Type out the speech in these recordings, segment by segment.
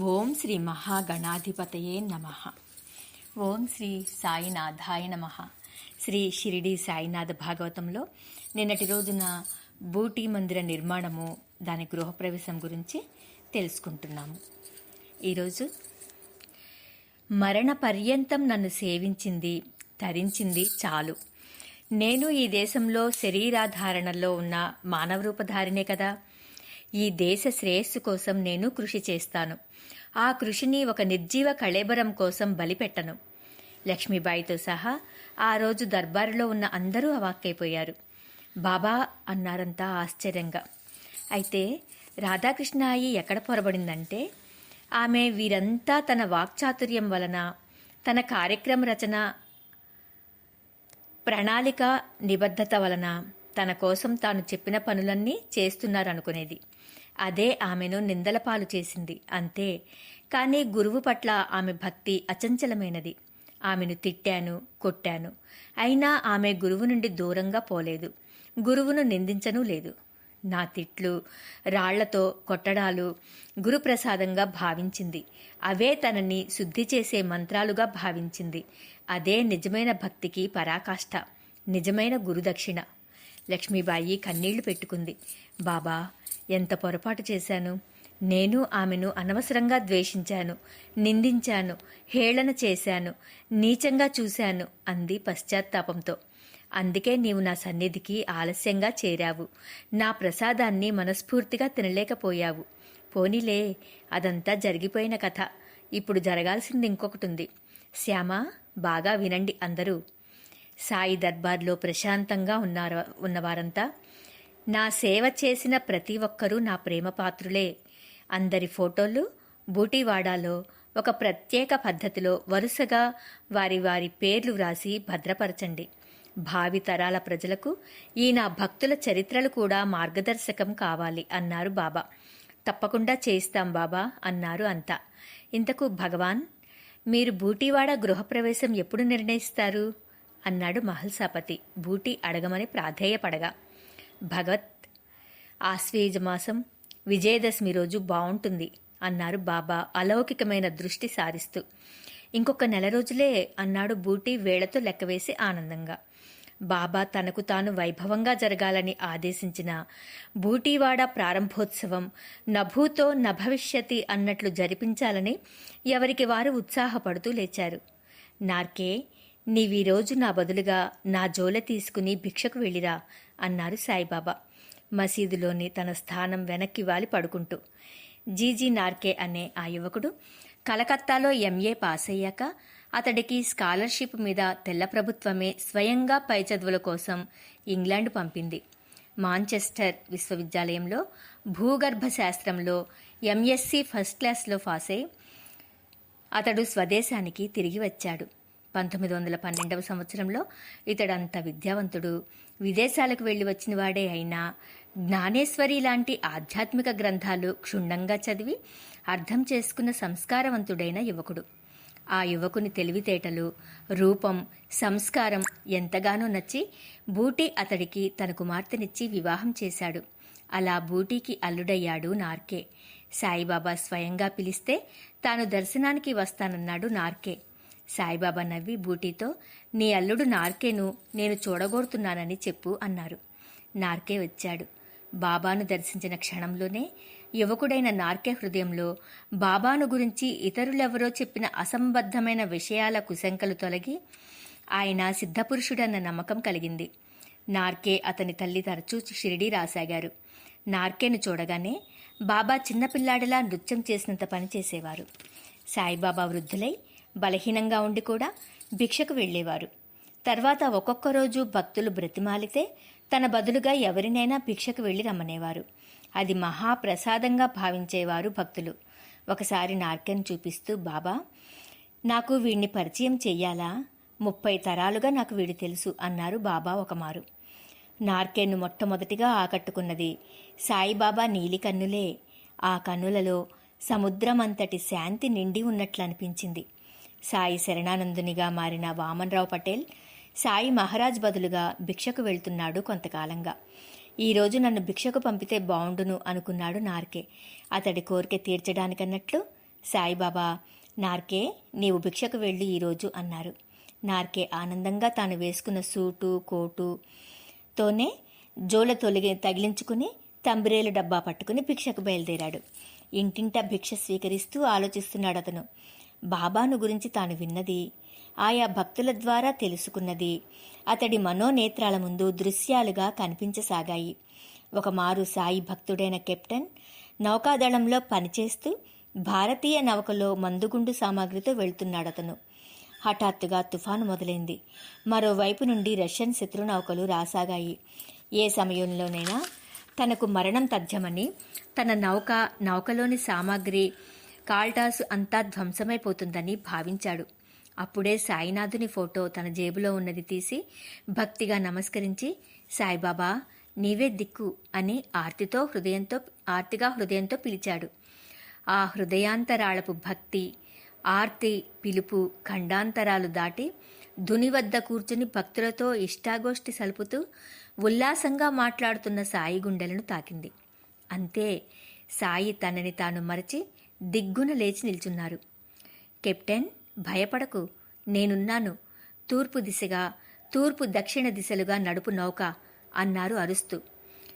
ఓం శ్రీ మహాగణాధిపతయే నమ. ఓం శ్రీ సాయినాథాయ నమ. శ్రీ షిరిడి సాయినాథ భాగవతంలో నిన్నటి రోజున బూటీ మందిర నిర్మాణము దాని గృహప్రవేశం గురించి తెలుసుకుంటున్నాము. ఈరోజు మరణ పర్యంతం నన్ను సేవించింది తరించింది చాలు. నేను ఈ దేశంలో శరీరాధారణలో ఉన్న మానవ రూపధారినే కదా. ఈ దేశ శ్రేయస్సు కోసం నేను కృషి చేస్తాను. ఆ కృషిని ఒక నిర్జీవ కళేబరం కోసం బలిపెట్టను. లక్ష్మీబాయితో సహా ఆ రోజు దర్బారులో ఉన్న అందరూ అవాక్కైపోయారు బాబా అన్నారంతా ఆశ్చర్యంగా. అయితే రాధాకృష్ణాయి ఎక్కడ పొరబడిందంటే ఆమె వీరంతా తన వాక్చాతుర్యం వలన తన కార్యక్రమ రచన ప్రణాళిక నిబద్ధత వలన తన కోసం తాను చెప్పిన పనులన్నీ చేస్తున్నారనుకునేది. అదే ఆమెను నిందలపాలు చేసింది అంతే. కానీ గురువు పట్ల ఆమె భక్తి అచంచలమైనది. ఆమెను తిట్టాను కొట్టాను. అయినా ఆమె గురువు నుండి దూరంగా పోలేదు. గురువును నిందించనూ లేదు. నా తిట్లు రాళ్ళతో కొట్టడాలు గురుప్రసాదంగా భావించింది. అవే తనని శుద్ధి చేసే మంత్రాలుగా భావించింది. అదే నిజమైన భక్తికి పరాకాష్ఠ నిజమైన గురుదక్షిణ. లక్ష్మీబాయి కన్నీళ్ళు పెట్టుకుంది. బాబా ఎంత పొరపాటు చేశాను? నేను ఆమెను అనవసరంగా ద్వేషించాను నిందించాను హేళన చేశాను నీచంగా చూశాను అంది పశ్చాత్తాపంతో. అందుకే నీవు నా సన్నిధికి ఆలస్యంగా చేరావు. నా ప్రసాదాన్ని మనస్ఫూర్తిగా తినలేకపోయావు. పోనీలే అదంతా జరిగిపోయిన కథ. ఇప్పుడు జరగాల్సింది ఇంకొకటి ఉంది శ్యామ బాగా వినండి అందరూ. సాయి దర్బార్లో ప్రశాంతంగా ఉన్నారు ఉన్నవారంతా నా సేవ చేసిన ప్రతి ఒక్కరూ నా ప్రేమపాత్రులే. అందరి ఫోటోలు బూటీవాడాలో ఒక ప్రత్యేక పద్ధతిలో వరుసగా వారి వారి పేర్లు వ్రాసి భద్రపరచండి. భావి తరాల ప్రజలకు ఈ నా భక్తుల చరిత్రలు కూడా మార్గదర్శకం కావాలి అన్నారు బాబా. తప్పకుండా చేయిస్తాం బాబా అన్నారు అంతా. ఇంతకు భగవాన్ మీరు బూటీవాడ గృహప్రవేశం ఎప్పుడు నిర్ణయిస్తారు? అన్నాడు మహల్సాపతి. బూటీ అడగమని ప్రాధేయపడగా. భగవత్. ఆశ్వేజ మాసం విజయదశమి రోజు బాగుంటుంది అన్నారు బాబా అలౌకికమైన దృష్టి సారిస్తూ. ఇంకొక నెల రోజులే అన్నాడు బూటీ వేళతో లెక్కవేసి ఆనందంగా. బాబా తనకు తాను వైభవంగా జరగాలని ఆదేశించిన బూటీవాడ ప్రారంభోత్సవం నభూతో నభవిష్యతి అన్నట్లు జరిపించాలని ఎవరికి వారు ఉత్సాహపడుతూ లేచారు. నార్కే నీవీరోజు నా బదులుగా నా జోల తీసుకుని భిక్షకు వెళ్ళిరా అన్నారు సాయిబాబా. మసీదులోని తన స్థానం వెనక్కి వాలి పడుకుంటూ. జీజీ నార్కే అనే ఆ యువకుడు కలకత్తాలో ఎంఏ పాస్ అయ్యాక అతడికి స్కాలర్షిప్ మీద తెల్ల ప్రభుత్వమే స్వయంగా పై చదువుల కోసం ఇంగ్లాండ్ పంపింది. మాంచెస్టర్ విశ్వవిద్యాలయంలో భూగర్భ శాస్త్రంలో ఎంఎస్సి ఫస్ట్ క్లాస్లో పాస్ అయి అతడు స్వదేశానికి తిరిగి వచ్చాడు. పంతొమ్మిది వందల పన్నెండవ సంవత్సరంలో ఇతడంత విద్యావంతుడు. విదేశాలకు వెళ్ళి వచ్చిన వాడే అయినా జ్ఞానేశ్వరి లాంటి ఆధ్యాత్మిక గ్రంథాలు క్షుణ్ణంగా చదివి అర్థం చేసుకున్న సంస్కారవంతుడైన యువకుడు. ఆ యువకుని తెలివితేటలు రూపం సంస్కారం ఎంతగానో నచ్చి బూటీ అతడికి తన కుమార్తెనిచ్చి వివాహం చేశాడు. అలా బూటీకి అల్లుడయ్యాడు నార్కే. సాయిబాబా స్వయంగా పిలిస్తే తాను దర్శనానికి వస్తానన్నాడు నార్కే. సాయిబాబా నవ్వి బూటీతో నీ అల్లుడు నార్కేను నేను చూడగోరుతున్నానని చెప్పు అన్నారు. నార్కే వచ్చాడు. బాబాను దర్శించిన క్షణంలోనే యువకుడైన నార్కే హృదయంలో బాబాను గురించి ఇతరులెవరో చెప్పిన అసంబద్ధమైన విషయాల కుశంకలు తొలగి ఆయన సిద్ధపురుషుడన్న నమ్మకం కలిగింది. నార్కే అతని తల్లి తరచూ షిరిడీ రాసాగారు. నార్కేను చూడగానే బాబా చిన్నపిల్లాడిలా నృత్యం చేసినంత పని చేసేవారు. సాయిబాబా వృద్ధులై బలహీనంగా ఉండి కూడా భిక్షకు వెళ్ళేవారు. తర్వాత ఒక్కొక్క రోజు భక్తులు బ్రతిమాలితే తన బదులుగా ఎవరినైనా భిక్షకు వెళ్ళి రమ్మనేవారు. అది మహాప్రసాదంగా భావించేవారు భక్తులు. ఒకసారి నార్కెన్ చూపిస్తూ బాబా నాకు వీడిని పరిచయం చెయ్యాలా? ముప్పై తరాలుగా నాకు వీడు తెలుసు అన్నారు బాబా ఒకమారు. నార్కెన్ను మొట్టమొదటిగా ఆకట్టుకున్నది సాయిబాబా నీలి కన్నులే ఆ కన్నులలో సముద్రమంతటి శాంతి నిండి ఉన్నట్లు అనిపించింది సాయి శరణానందునిగా మారిన వామన్రావు పటేల్ సాయి మహారాజ్ బదులుగా భిక్షకు వెళ్తున్నాడు కొంతకాలంగా. ఈరోజు నన్ను భిక్షకు పంపితే బావుండును అనుకున్నాడు నార్కే. అతడి కోరిక తీర్చడానికన్నట్లు సాయిబాబా నార్కే నీవు భిక్షకు వెళ్ళి ఈరోజు అన్నారు. నార్కే ఆనందంగా తాను వేసుకున్న సూటు కోటు తోనే జోల తొలగి తగిలించుకుని తంబిరేలు డబ్బా పట్టుకుని భిక్షకు బయలుదేరాడు. ఇంటింటా భిక్ష స్వీకరిస్తూ ఆలోచిస్తున్నాడు అతను బాబాను గురించి తాను విన్నది ఆయా భక్తుల ద్వారా తెలుసుకున్నది. అతడి మనోనేత్రాల ముందు దృశ్యాలుగా కనిపించసాగాయి. ఒకమారు సాయి భక్తుడైన కెప్టెన్ నౌకాదళంలో పనిచేస్తూ భారతీయ నౌకలో మందుగుండు సామాగ్రితో వెళ్తున్నాడతను. అతను హఠాత్తుగా తుఫాను మొదలైంది. మరోవైపు నుండి రష్యన్ శత్రు నౌకలు రాసాగాయి. ఏ సమయంలోనైనా తనకు మరణం తథ్యమని తన నౌక నౌకలోని సామాగ్రి కాల్టాసు అంతా ధ్వంసమైపోతుందని భావించాడు. అప్పుడే సాయినాథుని ఫోటో తన జేబులో ఉన్నది తీసి భక్తిగా నమస్కరించి సాయిబాబా నీవే దిక్కు అని ఆర్తితో హృదయంతో ఆర్తిగా హృదయంతో పిలిచాడు. ఆ హృదయాంతరాళపు భక్తి ఆర్తి పిలుపు ఖండాంతరాలు దాటి ధుని వద్ద కూర్చుని భక్తులతో ఇష్టాగోష్ఠి సలుపుతూ ఉల్లాసంగా మాట్లాడుతున్న సాయి గుండెలను తాకింది. అంతే సాయి తనని తాను మరచి దిగ్గున లేచి నిల్చున్నారు. కెప్టెన్ భయపడకు. నేనున్నాను. తూర్పు దిశగా తూర్పు దక్షిణ దిశలుగా నడుపు నౌక అన్నారు అరుస్తూ.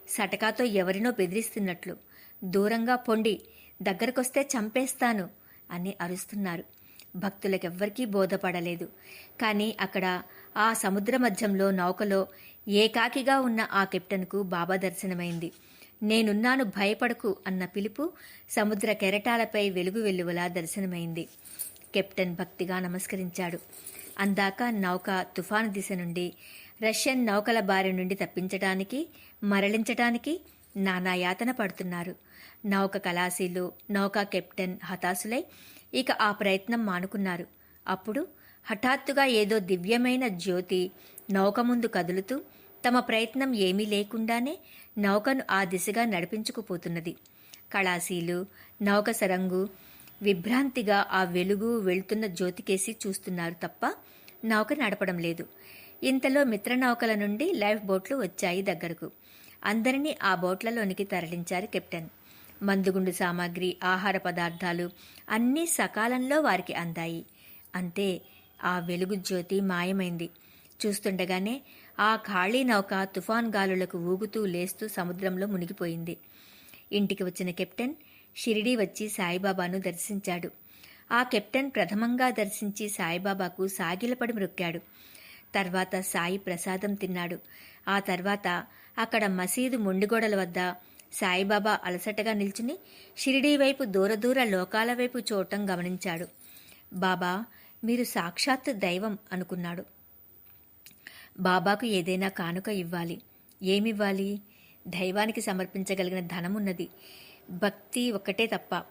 సటకాతో ఎవరినో బెదిరిస్తున్నట్లు. దూరంగా పొండి దగ్గరకొస్తే చంపేస్తాను అని అరుస్తున్నారు. భక్తులకెవ్వరికీ బోధపడలేదు. కానీ అక్కడ ఆ సముద్ర మధ్యంలో నౌకలో ఏకాకిగా ఉన్న ఆ కెప్టెన్కు బాబా దర్శనమైంది. నేనున్నాను భయపడకు అన్న పిలుపు సముద్ర కెరటాలపై వెలుగు వెల్లువలా దర్శనమైంది. కెప్టెన్ భక్తిగా నమస్కరించాడు. అందాక నౌక తుఫాను దిశ నుండి రష్యన్ నౌకల బారి నుండి తప్పించటానికి మరలించటానికి నానా యాతన పడుతున్నారు. నౌక కలాసీలు నౌకా కెప్టెన్ హతాశులై ఇక ఆ ప్రయత్నం మానుకున్నారు. అప్పుడు హఠాత్తుగా ఏదో దివ్యమైన జ్యోతి నౌక ముందు కదులుతూ తమ ప్రయత్నం ఏమీ లేకుండానే నౌకను ఆ దిశగా నడిపించుకుపోతున్నది. కళాశీలు నౌక సరంగు విభ్రాంతిగా ఆ వెలుగు వెళ్తున్న జ్యోతికేసి చూస్తున్నారు తప్ప నౌక నడపడం లేదు. ఇంతలో మిత్రనౌకల నుండి లైఫ్ బోట్లు వచ్చాయి దగ్గరకు. అందరినీ ఆ బోట్లలోనికి తరలించారు కెప్టెన్. మందుగుండు సామాగ్రి ఆహార పదార్థాలు అన్నీ సకాలంలో వారికి అందాయి. అంతే ఆ వెలుగు జ్యోతి మాయమైంది. చూస్తుండగానే ఆ ఖాళీ నౌక తుఫాన్ గాలులకు ఊగుతూ లేస్తూ సముద్రంలో మునిగిపోయింది. ఇంటికి వచ్చిన కెప్టెన్ షిరిడీ వచ్చి సాయిబాబాను దర్శించాడు. ఆ కెప్టెన్ ప్రథమంగా దర్శించి సాయిబాబాకు సాగిలపడి మ్రొక్కాడు తర్వాత సాయి ప్రసాదం తిన్నాడు. ఆ తర్వాత అక్కడ మసీదు మొండిగోడల వద్ద సాయిబాబా అలసటగా నిల్చుని షిరిడీ వైపు దూరదూర లోకాల వైపు చూడటం గమనించాడు. బాబా మీరు సాక్షాత్ దైవం అనుకున్నాడు. బాబాకు ఏదైనా కానుక ఇవ్వాలి. ఏమివ్వాలి? దైవానికి సమర్పించగలిగిన ధనమున్నది. భక్తి ఒక్కటే తప్ప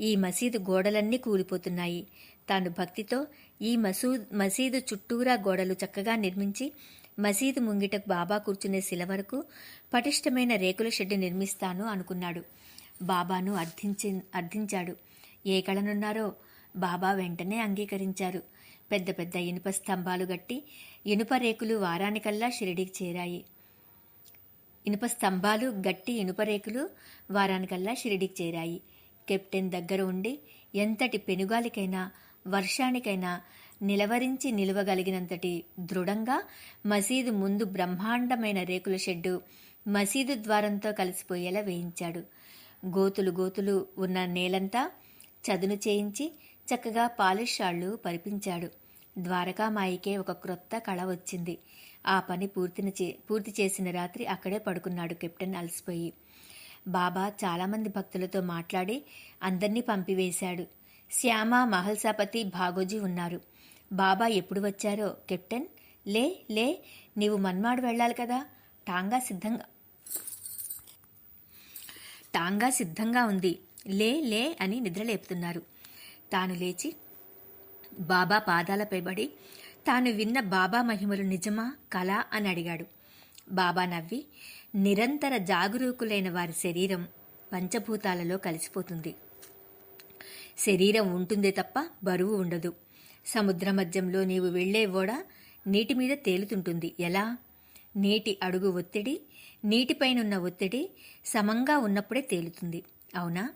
ఈ మసీదు గోడలన్నీ కూలిపోతున్నాయి. తాను భక్తితో ఈ మసూ మసీదు చుట్టూరా గోడలు చక్కగా నిర్మించి మసీదు ముంగిట బాబా కూర్చునే శిల వరకు పటిష్టమైన రేకుల షెడ్డు నిర్మిస్తాను అనుకున్నాడు. బాబాను అర్థించి అర్థించాడు. ఏ కళనున్నారో బాబా వెంటనే అంగీకరించారు. పెద్ద పెద్ద ఇనుప స్తంభాలు గట్టి ఇనుప రేకులు వారానికల్లా షిరిడికి చేరాయి. ఇనుప స్తంభాలు గట్టి ఇనుప రేకులు వారానికల్లా షిరిడికి చేరాయి. కెప్టెన్ దగ్గర ఉండి ఎంతటి పెనుగాలికైనా వర్షానికైనా నిలవరించి నిలవగలిగినంతటి దృఢంగా మసీదు ముందు బ్రహ్మాండమైన రేకుల షెడ్డు మసీదు ద్వారంతో కలిసిపోయేలా వేయించాడు. గోతులు గోతులు ఉన్న నేలంతా చదును చేయించి చక్కగా పాలిష్ షాళ్ళు పరిపించాడు. ద్వారకామాయికే ఒక క్రొత్త కళ వచ్చింది. ఆ పని పూర్తిని చే పూర్తి చేసిన రాత్రి అక్కడే పడుకున్నాడు కెప్టెన్ అలసిపోయి. బాబా చాలామంది భక్తులతో మాట్లాడి అందర్నీ పంపివేశాడు. శ్యామ మహల్సాపతి భాగోజీ ఉన్నారు. బాబా ఎప్పుడు వచ్చారో? కెప్టెన్ లే లే నీవు మన్మాడు వెళ్ళాలి కదా? టాంగా సిద్ధంగా టాంగా సిద్ధంగా ఉంది. లే లే అని నిద్రలేపుతున్నారు. తాను లేచి బాబా పాదాలపై పడి తాను విన్న బాబా మహిమలు నిజమా కళ అని అడిగాడు. బాబా నవ్వి నిరంతర జాగరూకులైన వారి శరీరం పంచభూతాలలో కలిసిపోతుంది. శరీరం ఉంటుందే తప్ప బరువు ఉండదు. సముద్ర మధ్యంలో నీవు వెళ్ళే ఓడ నీటి మీద తేలుతుంటుంది. ఎలా? నీటి అడుగు ఒత్తిడి నీటిపైనున్న ఒత్తిడి సమంగా ఉన్నప్పుడే తేలుతుంది. అవునా?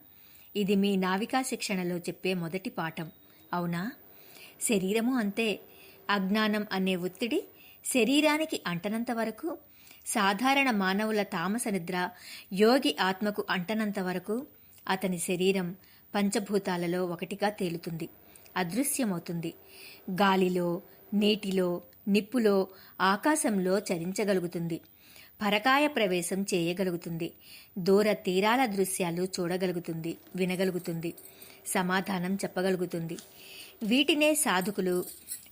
ఇది మీ నావికా శిక్షణలో చెప్పే మొదటి పాఠం. అవునా? శరీరము అంతే. అజ్ఞానం అనే ఒత్తిడి శరీరానికి అంటనంత వరకు సాధారణ మానవుల తామస నిద్ర యోగి ఆత్మకు అంటనంత వరకు అతని శరీరం పంచభూతాలలో ఒకటిగా తేలుతుంది అదృశ్యమవుతుంది. గాలిలో నీటిలో నిప్పులో ఆకాశంలో చరించగలుగుతుంది పరకాయ ప్రవేశం చేయగలుగుతుంది దూర తీరాల దృశ్యాలు చూడగలుగుతుంది వినగలుగుతుంది సమాధానం చెప్పగలుగుతుంది. వీటినే సాధకులు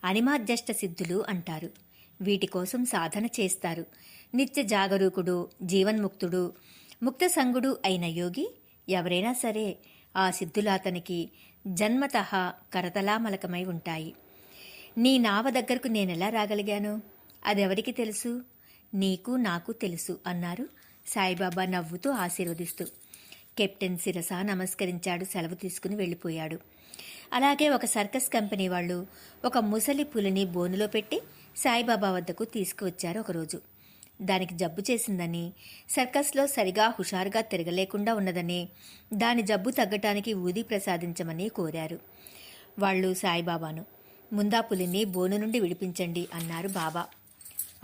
అనిమాధ్యష్ట సిద్ధులు అంటారు. వీటి కోసం సాధన చేస్తారు. నిత్య జాగరూకుడు జీవన్ముక్తుడు ముక్త సంగుడు అయిన యోగి ఎవరైనా సరే ఆ సిద్ధులు అతనికి జన్మతః కరతలామలకమై ఉంటాయి. నీ నావ దగ్గరకు నేనెలా రాగలిగాను? అదెవరికి తెలుసు? నీకు నాకు తెలుసు అన్నారు సాయిబాబా నవ్వుతూ ఆశీర్వదిస్తూ. కెప్టెన్ శిరస నమస్కరించాడు సెలవు తీసుకుని వెళ్ళిపోయాడు. అలాగే ఒక సర్కస్ కంపెనీ వాళ్ళు ఒక ముసలి పులిని బోనులో పెట్టి సాయిబాబా వద్దకు తీసుకువచ్చారు ఒకరోజు. దానికి జబ్బు చేసిందని సర్కస్లో సరిగా హుషారుగా తిరగలేకుండా ఉన్నదని దాని జబ్బు తగ్గటానికి ఊది ప్రసాదించమని కోరారు. వాళ్ళు సాయిబాబాను ముందా పులిని బోను నుండి విడిపించండి అన్నారు బాబా.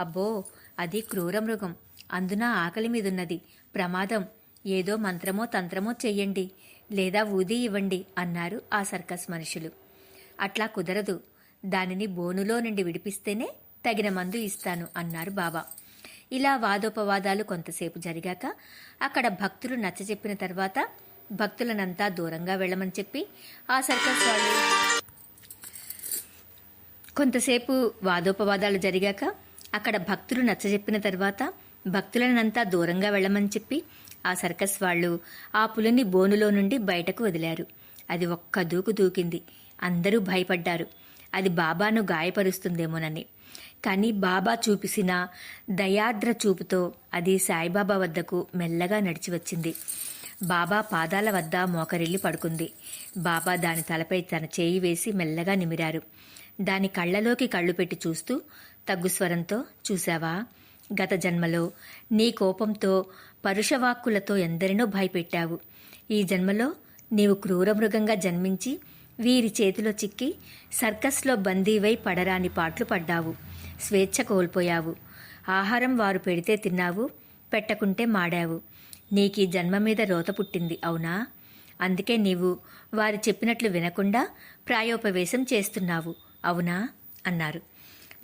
అబ్బో అది క్రూర మృగం. అందున ఆకలి మీదున్నది. ప్రమాదం. ఏదో మంత్రమో తంత్రమో చెయ్యండి. లేదా ఊది ఇవ్వండి అన్నారు ఆ సర్కస్ మనుషులు. అట్లా కుదరదు. దానిని బోనులో నుండి విడిపిస్తేనే తగిన మందు ఇస్తాను అన్నారు బాబా. ఇలా వాదోపవాదాలు కొంతసేపు జరిగాక అక్కడ భక్తులు నచ్చజెప్పిన తర్వాత భక్తులనంతా దూరంగా వెళ్ళమని చెప్పి ఆ సర్కస్ వాళ్ళు కొంతసేపు వాదోపవాదాలు జరిగాక అక్కడ భక్తులు నచ్చజెప్పిన తర్వాత భక్తులనంతా దూరంగా వెళ్ళమని చెప్పి ఆ సర్కస్ వాళ్ళు ఆ పులిని బోనులో నుండి బయటకు వదిలారు. అది ఒక్క దూకు దూకింది. అందరూ భయపడ్డారు. అది బాబాను గాయపరుస్తుందేమోనని. కానీ బాబా చూపిసిన దయాద్ర చూపుతో అది సాయిబాబా వద్దకు మెల్లగా నడిచి వచ్చింది. బాబా పాదాల వద్ద మోకరిల్లి పడుకుంది. బాబా దాని తలపై తన చేయి వేసి మెల్లగా నిమిరారు. దాని కళ్ళలోకి కళ్ళు పెట్టి చూస్తూ తగ్గు స్వరంతో చూశావా? గత జన్మలో నీ కోపంతో పరుషవాక్కులతో ఎందరినో భయపెట్టావు. ఈ జన్మలో నీవు క్రూరమృగంగా జన్మించి వీరి చేతిలో చిక్కి సర్కస్లో బందీవై పడరాని పాట్లు పడ్డావు. స్వేచ్ఛ కోల్పోయావు. ఆహారం వారు పెడితే తిన్నావు పెట్టకుంటే మాడావు. నీకీ జన్మ మీద రోత పుట్టింది అవునా? అందుకే నీవు వారు చెప్పినట్లు వినకుండా ప్రాయోపవేశం చేస్తున్నావు అవునా? అన్నారు.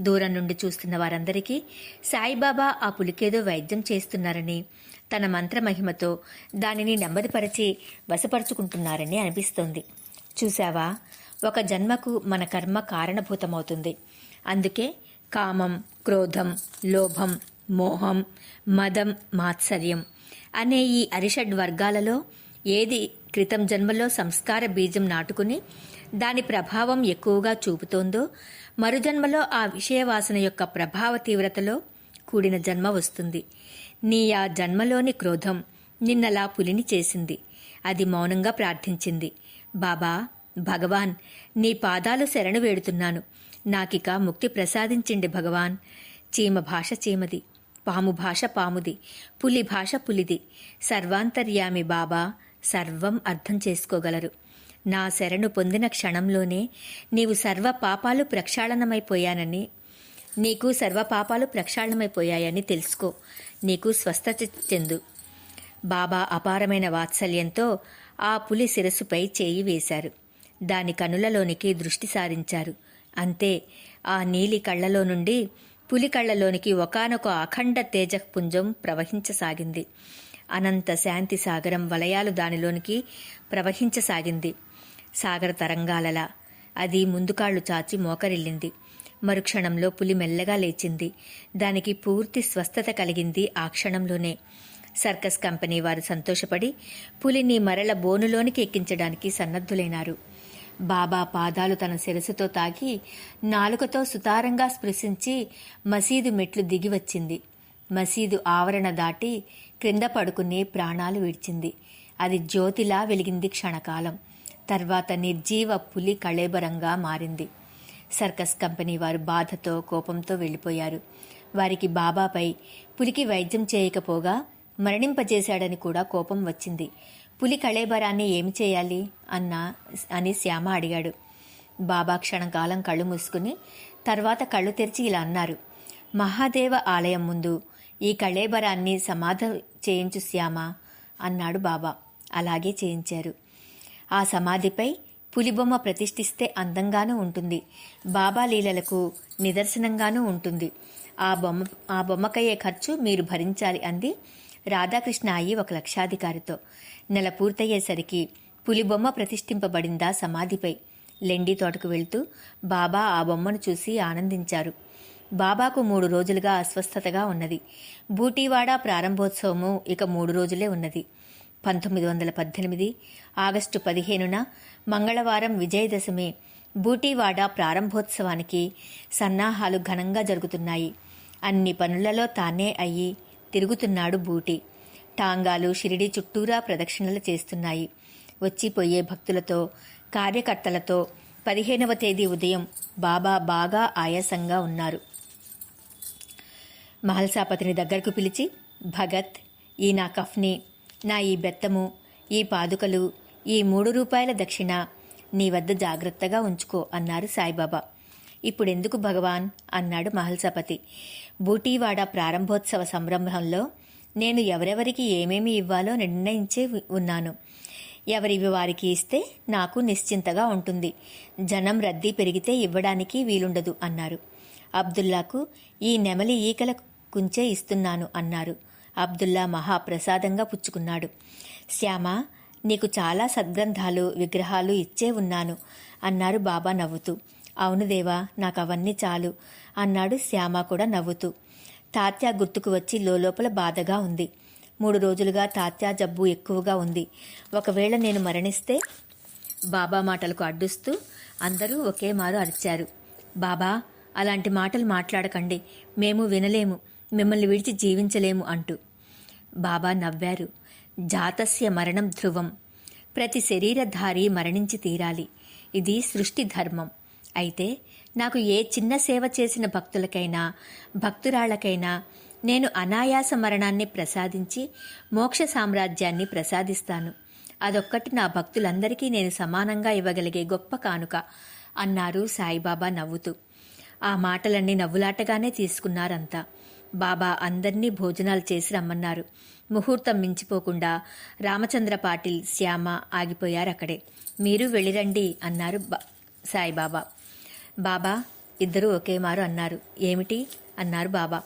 దూరం నుండి చూస్తున్న వారందరికీ సాయిబాబా ఆ పులికేదో వైద్యం చేస్తున్నారని తన మంత్రమహిమతో దానిని నెమ్మదిపరిచి వశపరుచుకుంటున్నారని అనిపిస్తోంది. చూశావా? ఒక జన్మకు మన కర్మ కారణభూతమవుతుంది. అందుకే కామం క్రోధం లోభం మోహం మదం మాత్సర్యం అనే ఈ అరిషడ్ వర్గాలలో ఏది క్రితం జన్మలో సంస్కార బీజం నాటుకుని దాని ప్రభావం ఎక్కువగా చూపుతోందో మరుజన్మలో ఆ విషయవాసన యొక్క ప్రభావ తీవ్రతలో కూడిన జన్మ వస్తుంది. నీ ఆ జన్మలోని క్రోధం నిన్నలా పులిని చేసింది. అది మౌనంగా ప్రార్థించింది. బాబా భగవాన్ నీ పాదాలు శరణు వేడుతున్నాను. నాకిక ముక్తి ప్రసాదించిండి భగవాన్. చీమ భాష చీమది పాము భాష పాముది పులి భాష పులిది. సర్వాంతర్యామి బాబా సర్వం అర్థం చేసుకోగలరు. నా శరణు పొందిన క్షణంలోనే నీవు సర్వ పాపాలు ప్రక్షాళనమైపోయానని నీకు సర్వపాపాలు ప్రక్షాళనమైపోయాయని తెలుసుకో. నీకు స్వస్థత చెందు. బాబా అపారమైన వాత్సల్యంతో ఆ పులి శిరస్సుపై చేయి వేశారు. దాని కనులలోనికి దృష్టి సారించారు. అంతే ఆ నీలి కళ్ళలో నుండి పులి కళ్ళలోనికి ఒకనొక అఖండ తేజపుంజం ప్రవహించసాగింది. అనంత శాంతి సాగరం వలయాలు దానిలోనికి ప్రవహించసాగింది. సాగర తరంగాలలా అది ముందుకాళ్ళు చాచి మోకరిల్లింది. మరుక్షణంలో పులి మెల్లగా లేచింది. దానికి పూర్తి స్వస్థత కలిగింది ఆ క్షణంలోనే. సర్కస్ కంపెనీ వారు సంతోషపడి పులిని మరల బోనులోనికి ఎక్కించడానికి సన్నద్ధులైనారు. బాబా పాదాలు తన శిరసుతో తాకి నాలుకతో సుతారంగా స్పృశించి మసీదు మెట్లు దిగి వచ్చింది. మసీదు ఆవరణ దాటి క్రింద పడుకునే ప్రాణాలు విడిచింది. అది జ్యోతిలా వెలిగింది క్షణకాలం. తర్వాత నిర్జీవ పులి కళేబరంగా మారింది. సర్కస్ కంపెనీ వారు బాధతో కోపంతో వెళ్ళిపోయారు. వారికి బాబాపై పులికి వైద్యం చేయకపోగా మరణింపజేశాడని కూడా కోపం వచ్చింది. పులి కళేబరాన్ని ఏమి చేయాలి? అన్న అని శ్యామ అడిగాడు. బాబా క్షణకాలం కళ్ళు మూసుకుని తర్వాత కళ్ళు తెరిచి ఇలా అన్నారు. మహాదేవ ఆలయం ముందు ఈ కళేబరాన్ని సమాధ చేయించు శ్యామ అన్నాడు బాబా. అలాగే చేయించారు. ఆ సమాధిపై పులిబొమ్మ ప్రతిష్ఠిస్తే అందంగానూ ఉంటుంది. బాబా లీలలకు నిదర్శనంగానూ ఉంటుంది. ఆ బొమ్మ ఆ బొమ్మకయ్యే ఖర్చు మీరు భరించాలి అంది రాధాకృష్ణ అయ్యి ఒక లక్షాధికారితో. నెల పూర్తయ్యేసరికి పులిబొమ్మ ప్రతిష్ఠింపబడిందా సమాధిపై. లెండి తోటకు వెళ్తూ బాబా ఆ బొమ్మను చూసి ఆనందించారు. బాబాకు మూడు రోజులుగా అస్వస్థతగా ఉన్నది. బూటీవాడ ప్రారంభోత్సవము ఇక మూడు రోజులే ఉన్నది. పంతొమ్మిది వందల పద్దెనిమిది ఆగస్టు పదిహేనున మంగళవారం విజయదశమి బూటీవాడ ప్రారంభోత్సవానికి సన్నాహాలు ఘనంగా జరుగుతున్నాయి. అన్ని పనులలో తానే అయ్యి తిరుగుతున్నాడు బూటి. టాంగాలు షిరిడి చుట్టూరా ప్రదక్షిణలు చేస్తున్నాయి. వచ్చిపోయే భక్తులతో కార్యకర్తలతో పదిహేనవ తేదీ ఉదయం బాబా బాగా ఆయాసంగా ఉన్నారు. మహల్సాపతిని దగ్గరకు పిలిచి భగత్ ఈ నా కఫ్ని నా ఈ బెత్తము ఈ పాదుకలు ఈ మూడు రూపాయల దక్షిణ నీ వద్ద జాగ్రత్తగా ఉంచుకో అన్నారు సాయిబాబా. ఇప్పుడెందుకు భగవాన్? అన్నాడు మహల్సపతి. బూటీవాడ ప్రారంభోత్సవ సంరంభంలో నేను ఎవరెవరికి ఏమేమి ఇవ్వాలో నిర్ణయించే ఉన్నాను. ఎవరివి వారికి ఇస్తే నాకు నిశ్చింతగా ఉంటుంది. జనం రద్దీ పెరిగితే ఇవ్వడానికి వీలుండదు అన్నారు. అబ్దుల్లాకు ఈ నెమలి ఈకల కుంచే ఇస్తున్నాను అన్నారు. అబ్దుల్లా మహాప్రసాదంగా పుచ్చుకున్నాడు. శ్యామ నీకు చాలా సద్గ్రంథాలు విగ్రహాలు ఇచ్చే ఉన్నాను అన్నారు బాబా నవ్వుతూ. అవును దేవా నాకు అవన్నీ చాలు అన్నాడు శ్యామ కూడా నవ్వుతూ. తాత్య గుర్తుకు వచ్చి లోపల బాధగా ఉంది. మూడు రోజులుగా తాత్య జబ్బు ఎక్కువగా ఉంది. ఒకవేళ నేను మరణిస్తే? బాబా మాటలకు అడ్డుస్తూ అందరూ ఒకే మారు అరిచారు. బాబా అలాంటి మాటలు మాట్లాడకండి. మేము వినలేము. మిమ్మల్ని విడిచి జీవించలేము అంటూ. బాబా నవ్వారు. జాతస్య మరణం ధ్రువం. ప్రతి శరీరధారి మరణించి తీరాలి. ఇది సృష్టి ధర్మం. అయితే నాకు ఏ చిన్న సేవ చేసిన భక్తులకైనా భక్తురాళ్ళకైనా నేను అనాయాస మరణాన్ని ప్రసాదించి మోక్ష సామ్రాజ్యాన్ని ప్రసాదిస్తాను. అదొక్కటి నా భక్తులందరికీ నేను సమానంగా ఇవ్వగలిగే గొప్ప కానుక అన్నారు సాయిబాబా నవ్వుతూ. ఆ మాటలన్నీ నవ్వులాటగానే తీసుకున్నారంతా. బాబా అందర్నీ భోజనాలు చేసి రమ్మన్నారు. ముహూర్తం మించిపోకుండా రామచంద్ర పాటిల్ శ్యామ ఆగిపోయారు అక్కడే మీరు వెళ్ళిరండి అన్నారు సాయిబాబా. బాబా ఇద్దరూ ఒకే మారు అన్నారు. ఏమిటి? అన్నారు బాబా.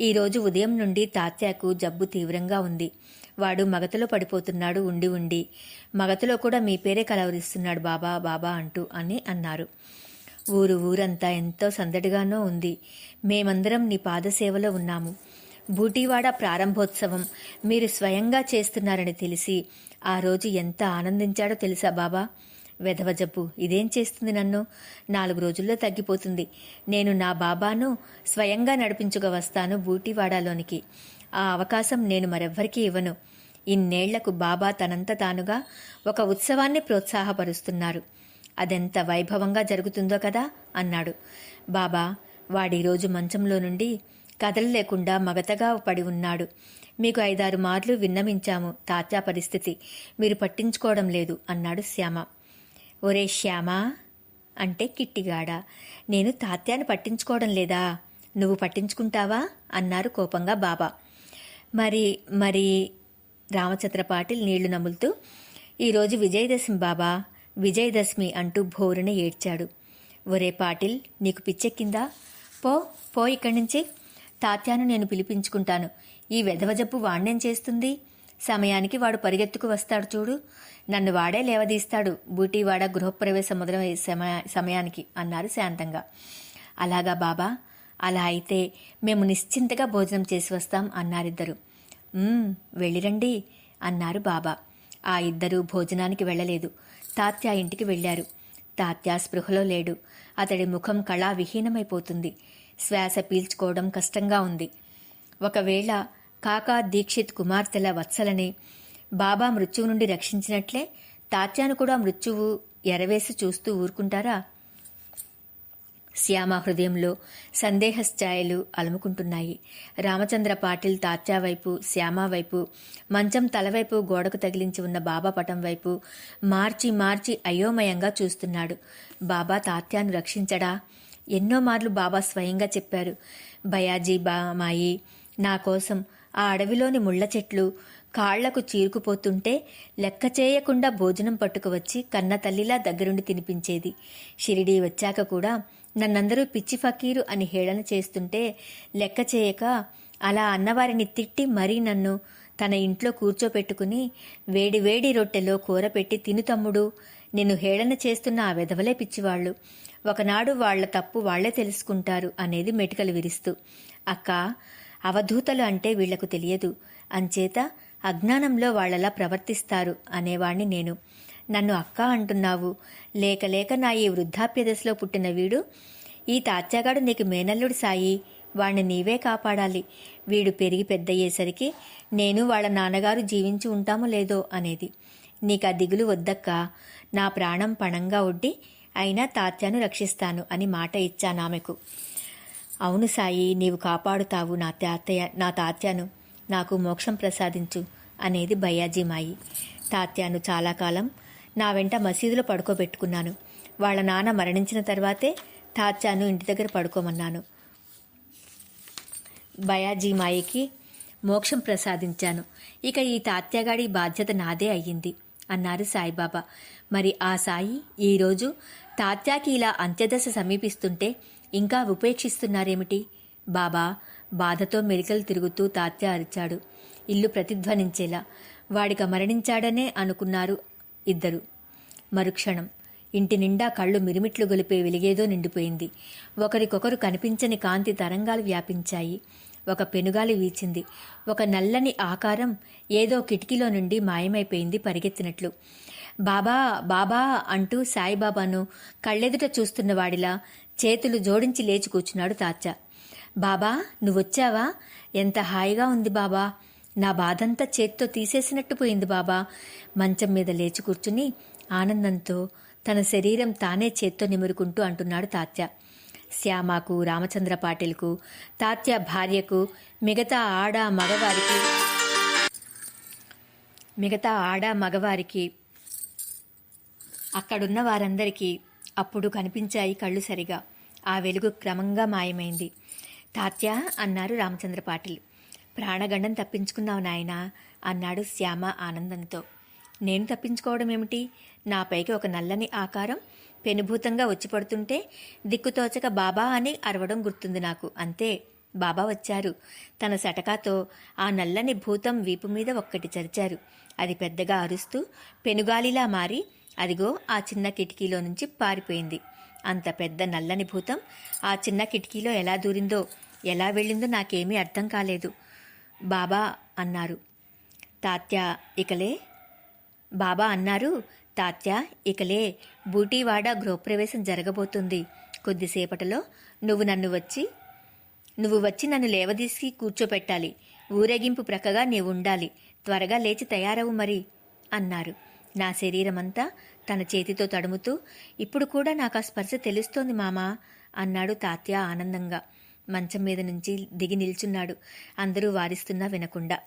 ఈరోజు ఉదయం నుండి తాత్యాకు జబ్బు తీవ్రంగా ఉంది. వాడు మగతలో పడిపోతున్నాడు ఉండి ఉండి. మగతలో కూడా మీ పేరే కలవరిస్తున్నాడు బాబా బాబా అంటూ అని అన్నారు. ఊరు ఊరంతా ఎంతో సందడిగానో ఉంది. మేమందరం నీ పాదసేవలో ఉన్నాము. బూటీవాడ ప్రారంభోత్సవం మీరు స్వయంగా చేస్తున్నారని తెలిసి ఆ రోజు ఎంత ఆనందించాడో తెలుసా బాబా? వెధవ జబ్బు. ఇదేం చేస్తుంది నన్ను? నాలుగు రోజుల్లో తగ్గిపోతుంది. నేను నా బాబాను స్వయంగా నడిపించుకు వస్తాను బూటీవాడలోనికి. ఆ అవకాశం నేను మరెవ్వరికీ ఇవ్వను. ఇన్నేళ్ళకు బాబా తనంత తానుగా ఒక ఉత్సవాన్ని ప్రోత్సాహపరుస్తున్నారు. అదెంత వైభవంగా జరుగుతుందో కదా? అన్నాడు. బాబా వాడి రోజు మంచంలో నుండి కదలలేకుండా మగతగా పడి ఉన్నాడు. మీకు ఐదారు మార్లు విన్నమించాము తాత్యా పరిస్థితి. మీరు పట్టించుకోవడం లేదు అన్నాడు శ్యామ. ఒరే శ్యామ అంటే కిట్టిగాడ నేను తాత్యాన్ని పట్టించుకోవడం లేదా? నువ్వు పట్టించుకుంటావా? అన్నారు కోపంగా బాబా. మరి మరి రామచంద్ర పాటిల్ నీళ్ళు నములుతూ ఈరోజు విజయదశమి బాబా విజయదశమి అంటూ భోరున ఏడ్చాడు. ఒరే పాటిల్ నీకు పిచ్చెక్కిందా? పో పో ఇక్కడి నుంచి తాత్యాను నేను పిలిపించుకుంటాను. ఈ వెధవజప్పు వాణ్ణేం చేస్తుంది? సమయానికి వాడు పరిగెత్తుకు వస్తాడు చూడు. నన్ను వాడే లేవదీస్తాడు. బూటీవాడ గృహప్రవేశం మొదలై సమయానికి అన్నారు శాంతంగా. అలాగా బాబా. అలా అయితే మేము నిశ్చింతగా భోజనం చేసి వస్తాం అన్నారిద్దరు. వెళ్ళిరండి అన్నారు బాబా. ఆ ఇద్దరూ భోజనానికి వెళ్ళలేదు. తాత్యా ఇంటికి వెళ్ళారు. తాత్యా స్పృహలో లేడు. అతడి ముఖం కళా విహీనమైపోతుంది శ్వాస పీల్చుకోవడం కష్టంగా ఉంది. ఒకవేళ కాకా దీక్షిత్ కుమార్తెల వత్సలని బాబా మృత్యువు నుండి రక్షించినట్లే తాత్యాను కూడా మృత్యువు ఎరవేసి చూస్తూ ఊరుకుంటారా? శ్యామ హృదయంలో సందేహ ఛాయలు అలుముకుంటున్నాయి. రామచంద్ర పాటిల్ తాత్యా వైపు శ్యామ వైపు మంచం తలవైపు గోడకు తగిలించి ఉన్న బాబా పటం వైపు మార్చి మార్చి అయోమయంగా చూస్తున్నాడు. బాబా తాత్యాను రక్షించడా? ఎన్నో మార్లు బాబా స్వయంగా చెప్పారు. బయాజీ బామాయి నా కోసం ఆ అడవిలోని ముళ్ళ చెట్లు కాళ్ళకు చీరుకుపోతుంటే లెక్క చేయకుండా భోజనం పట్టుకువచ్చి కన్న తల్లిలా దగ్గరుండి తినిపించేది. షిరిడీ వచ్చాక కూడా నన్నందరూ పిచ్చి ఫకీరు అని హేళన చేస్తుంటే లెక్క చేయక అలా అన్నవారిని తిట్టి మరీ నన్ను తన ఇంట్లో కూర్చోపెట్టుకుని వేడి వేడి రొట్టెలో కూర పెట్టి తిను తమ్ముడు నిన్ను హేళన చేస్తున్న ఆ వెధవలే పిచ్చివాళ్ళు ఒకనాడు వాళ్ళ తప్పు వాళ్ళే తెలుసుకుంటారు అనేది మెటికలు విరిస్తూ. అక్క అవధూతలు అంటే వీళ్ళకు తెలియదు. అంచేత అజ్ఞానంలో వాళ్ళలా ప్రవర్తిస్తారు అనేవాణ్ణి నేను. నన్ను అక్క అంటున్నావు. లేక లేక నా ఈ వృద్ధాప్య దశలో పుట్టిన వీడు. ఈ తాత్యాగాడు నీకు మేనల్లుడు సాయి. వాణ్ణి నీవే కాపాడాలి. వీడు పెరిగి పెద్దయ్యేసరికి నేను వాళ్ళ నాన్నగారు జీవించి ఉంటామో లేదో అనేది. నీకు ఆ దిగులు వద్దక్క. నా ప్రాణం పణంగా ఒడ్డి అయినా తాత్యాను రక్షిస్తాను అని మాట ఇచ్చాను ఆమెకు. అవును సాయి నీవు కాపాడుతావు నా తాతయ్య నా తాత్యాను. నాకు మోక్షం ప్రసాదించు అనేది బయ్యాజీ మాయి. తాత్యాను చాలా కాలం నా వెంట మసీదులో పడుకోబెట్టుకున్నాను. వాళ్ళ నాన్న మరణించిన తర్వాతే తాత్యాను ఇంటి దగ్గర పడుకోమన్నాను. బయాజీ మాయికి మోక్షం ప్రసాదించాను. ఇక ఈ తాత్యాగాడి బాధ్యత నాదే అయ్యింది అన్నారు సాయిబాబా. మరి ఆ సాయి ఈరోజు తాత్యాకి ఇలా అంత్యదశ సమీపిస్తుంటే ఇంకా ఉపేక్షిస్తున్నారేమిటి? బాబా బాధతో మెలికలు తిరుగుతూ తాత్య అరిచాడు. ఇల్లు ప్రతిధ్వనించేలా. వాడిక మరణించాడనే అనుకున్నారు ఇద్దరు. మరుక్షణం. ఇంటి నిండా కళ్ళు మిరిమిట్లు గొలిపే వెలిగేదో నిండిపోయింది. ఒకరికొకరు కనిపించని కాంతి తరంగాలు వ్యాపించాయి. ఒక పెనుగాలి వీచింది. ఒక నల్లని ఆకారం ఏదో కిటికీలో నుండి మాయమైపోయింది పరిగెత్తినట్లు. బాబా బాబా అంటూ సాయిబాబాను కళ్ళెదుట చూస్తున్న వాడిలా చేతులు జోడించి లేచి కూర్చున్నాడు తాత్య బాబా నువ్వొచ్చావా? ఎంత హాయిగా ఉంది బాబా. నా బాధంతా చేత్తో తీసేసినట్టు పోయింది బాబా. మంచం మీద లేచి కూర్చుని ఆనందంతో తన శరీరం తానే చేత్తో నిమురుకుంటూ అంటున్నాడు తాత్య. శ్యామకు రామచంద్ర పాటిల్కు తాత్య భార్యకు మిగతా ఆడ మగవారికి మిగతా ఆడ మగవారికి అక్కడున్న వారందరికీ అప్పుడు కనిపించాయి కళ్ళు సరిగా. ఆ వెలుగు క్రమంగా మాయమైంది. తాత్య అన్నారు రామచంద్ర పాటిల్. ప్రాణగండం తప్పించుకున్నావు నాయనా అన్నాడు శ్యామ ఆనందంతో. నేను తప్పించుకోవడం ఏమిటి? నాపైకి ఒక నల్లని ఆకారం పెనుభూతంగా వచ్చి పడుతుంటే దిక్కుతోచక బాబా అని అరవడం గుర్తుంది నాకు. అంతే బాబా వచ్చారు. తన సటకాతో ఆ నల్లని భూతం వీపు మీద ఒక్కటి చరిచారు. అది పెద్దగా అరుస్తూ పెనుగాలిలా మారి అదిగో ఆ చిన్న కిటికీలో నుంచి పారిపోయింది. అంత పెద్ద నల్లని భూతం ఆ చిన్న కిటికీలో ఎలా దూరిందో ఎలా వెళ్ళిందో నాకేమీ అర్థం కాలేదు. బాబా అన్నారు. తాత్య ఇకలే? బాబా అన్నారు. తాత్య ఇకలే. బూటీవాడ గృహప్రవేశం జరగబోతుంది. కొద్దిసేపటిలో నువ్వు నన్ను వచ్చి నువ్వు వచ్చి నన్ను లేవదీసి కూర్చోపెట్టాలి. ఊరేగింపు ప్రక్కగా నీవు ఉండాలి త్వరగా లేచి తయారవు మరి అన్నారు. నా శరీరమంతా తన చేతితో తడుముతూ ఇప్పుడు కూడా నాకు ఆ స్పర్శ తెలుస్తోంది మామా అన్నాడు తాత్య ఆనందంగా. మంచం మీద నుంచి దిగి నిల్చున్నాడు. అందరూ వారిస్తున్నా వినకుండా.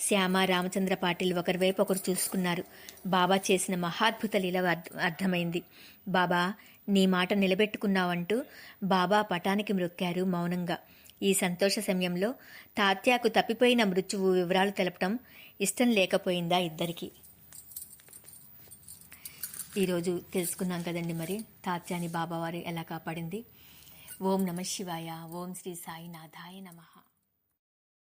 శ్యామ రామచంద్ర పాటిల్ ఒకరివైపు ఒకరు చూసుకున్నారు. బాబా చేసిన మహాద్భుత లీల అర్థమైంది. బాబా నీ మాట నిలబెట్టుకున్నావంటూ బాబా పటానికి మ్రొక్కారు మౌనంగా. ఈ సంతోష సమయంలో తాత్యాకు తప్పిపోయిన మృత్యువు వివరాలు తెలపటం ఇష్టం లేకపోయిందా ఇద్దరికి. ఈరోజు తెలుసుకున్నాం కదండి మరి. తాత్యాని బాబావారు ఎలా కాపాడింది? ఓం నమ శివాయ ఓం శ్రీ సాయినాథాయ నమః.